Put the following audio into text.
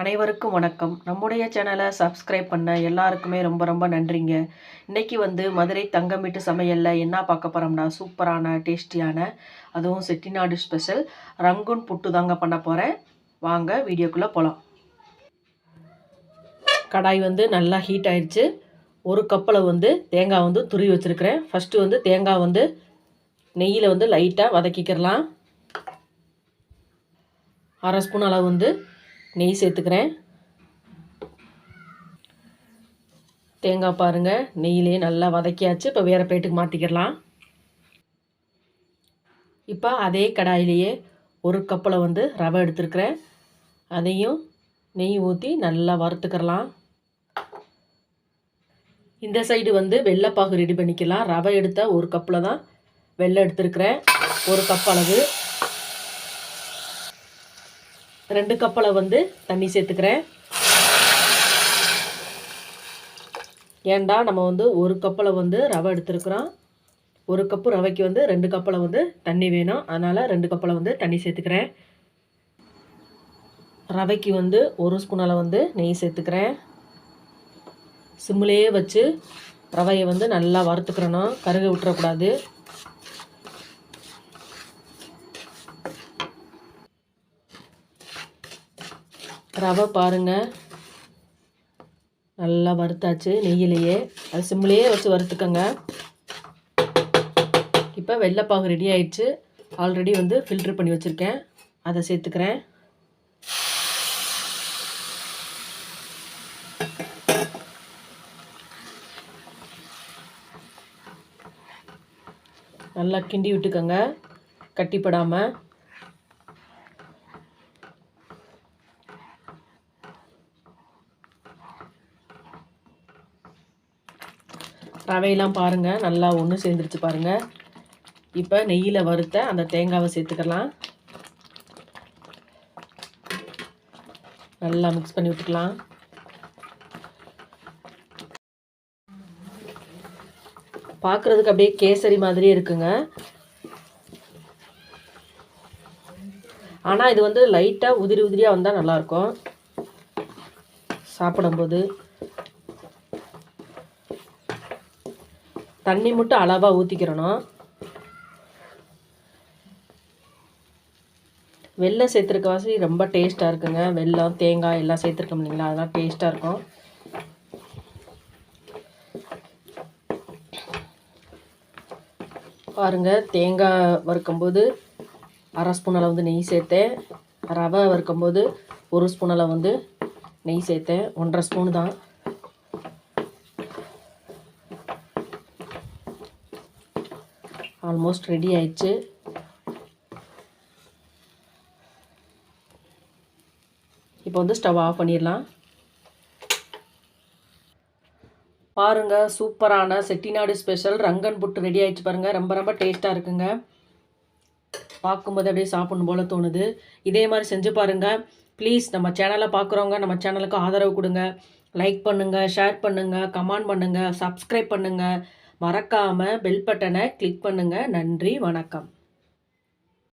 அனைவருக்கும் வணக்கம். நம்முடைய சேனலை சப்ஸ்கிரைப் பண்ண எல்லாருக்குமே ரொம்ப ரொம்ப நன்றிங்க. இன்றைக்கி வந்து மதுரை தங்கம் வீட்டு சமையலில் என்ன பார்க்க போகிறோம்னா சூப்பரான டேஸ்டியான அதுவும் செட்டிநாடு ஸ்பெஷல் ரங்குன் புட்டு தாங்க பண்ண போகிறேன் வாங்க வீடியோக்குள்ளே போகலாம் கடாய் வந்து நல்லா ஹீட் ஆயிடுச்சு ஒரு கப்பில் வந்து தேங்காய் வந்து துருவி வச்சுருக்கிறேன். ஃபஸ்ட்டு வந்து தேங்காய் வந்து நெய்யில் வந்து லைட்டாக வதக்கிக்கிறலாம் அரை ஸ்பூன் அளவு வந்து நெய் சேர்த்துக்கிறேன். தேங்காய் பாருங்கள் நெய்யிலே நல்லா வதக்கியாச்சு. இப்போ வேறு பிளேட்டுக்கு மாற்றிக்கிடலாம் இப்போ அதே கடாயிலேயே ஒரு கப்பில் வந்து ரவை எடுத்துருக்கிறேன். அதையும் நெய் ஊற்றி நல்லா வறுத்துக்கிறலாம் இந்த சைடு வந்து வெள்ளைப்பாகு ரெடி பண்ணிக்கலாம். ரவை எடுத்த ஒரு கப்பில் தான் வெள்ளை எடுத்துருக்கிறேன். ஒரு கப் அளவு. ரெண்டு கப்பலை வந்து தண்ணி சேர்த்துக்கிறேன். ஏண்டா நம்ம வந்து ஒரு கப்பலை வந்து ரவை எடுத்துருக்குறோம். ஒரு கப்பு ரவைக்கு வந்து ரெண்டு கப்பலை வந்து தண்ணி வேணும். அதனால் ரெண்டு கப்பலை வந்து தண்ணி சேர்த்துக்கிறேன். ரவைக்கு வந்து ஒரு ஸ்பூனால் வந்து நெய் சேர்த்துக்கிறேன். சிம்மிலேயே வச்சு ரவையை வந்து நல்லா வறுத்துக்கிறணும். கருக விட்டுறக்கூடாது. ரவை பாருங்கள் நல்லா வறுத்தாச்சு நெய்யிலேயே. அது சிம்லேயே வச்சு வறுத்துக்கோங்க. இப்போ வெள்ளைப்பாகு ரெடி ஆயிடுச்சு. ஆல்ரெடி வந்து ஃபில்ட்ரு பண்ணி வச்சுருக்கேன். அதை சேர்த்துக்கிறேன். நல்லா கிண்டி விட்டுக்கோங்க. கட்டிப்படாமல் ரவையெல்லாம் பாருங்கள் நல்லா ஒன்று சேர்ந்துருச்சு பாருங்கள் இப்போ நெய்யில் வறுத்த அந்த தேங்காவை சேர்த்துக்கலாம். நல்லா மிக்ஸ் பண்ணி விட்டுக்கலாம். பார்க்குறதுக்கு அப்படியே கேசரி மாதிரியே இருக்குங்க. ஆனால் இது வந்து லைட்டாக உதிரி உதிரியாக வந்தால் நல்லாயிருக்கும் சாப்பிடும்போது. தண்ணி மட்டும் அளவாக ஊற்றிக்கிறணும் வெள்ளம் சேர்த்துருக்க வாசி ரொம்ப டேஸ்ட்டாக இருக்குங்க. வெள்ளம் தேங்காய் எல்லாம் சேர்த்துருக்கோம் இல்லைங்களா? அதெல்லாம் டேஸ்ட்டாக இருக்கும். பாருங்கள் தேங்காய் வறுக்கும்போது அரை ஸ்பூன் அளவு வந்து நெய் சேர்த்தேன். ரவை வறுக்கும்போது ஒரு ஸ்பூன் அளவு வந்து நெய் சேர்த்தேன். ஒன்றரை ஸ்பூன் தான். ஆல்மோஸ்ட் ரெடி ஆயிடுச்சு. இப்போ வந்து ஸ்டவ் ஆஃப் பண்ணிடலாம். பாருங்கள் சூப்பரான செட்டிநாடு ஸ்பெஷல். ரங்கன் புட்டு ரெடி ஆயிடுச்சு பாருங்கள் ரொம்ப ரொம்ப டேஸ்ட்டாக இருக்குங்க. பார்க்கும்போது அப்படியே சாப்பிடணும் போல் தோணுது. இதே மாதிரி செஞ்சு பாருங்கள் ப்ளீஸ் நம்ம சேனலை பார்க்குறவங்க நம்ம சேனலுக்கு ஆதரவு கொடுங்க. லைக் பண்ணுங்கள் ஷேர் பண்ணுங்கள் கமெண்ட் பண்ணுங்கள் சப்ஸ்கிரைப் பண்ணுங்கள் மறக்காமல் பெல் பட்டனை கிளிக் பண்ணுங்கள் நன்றி வணக்கம்.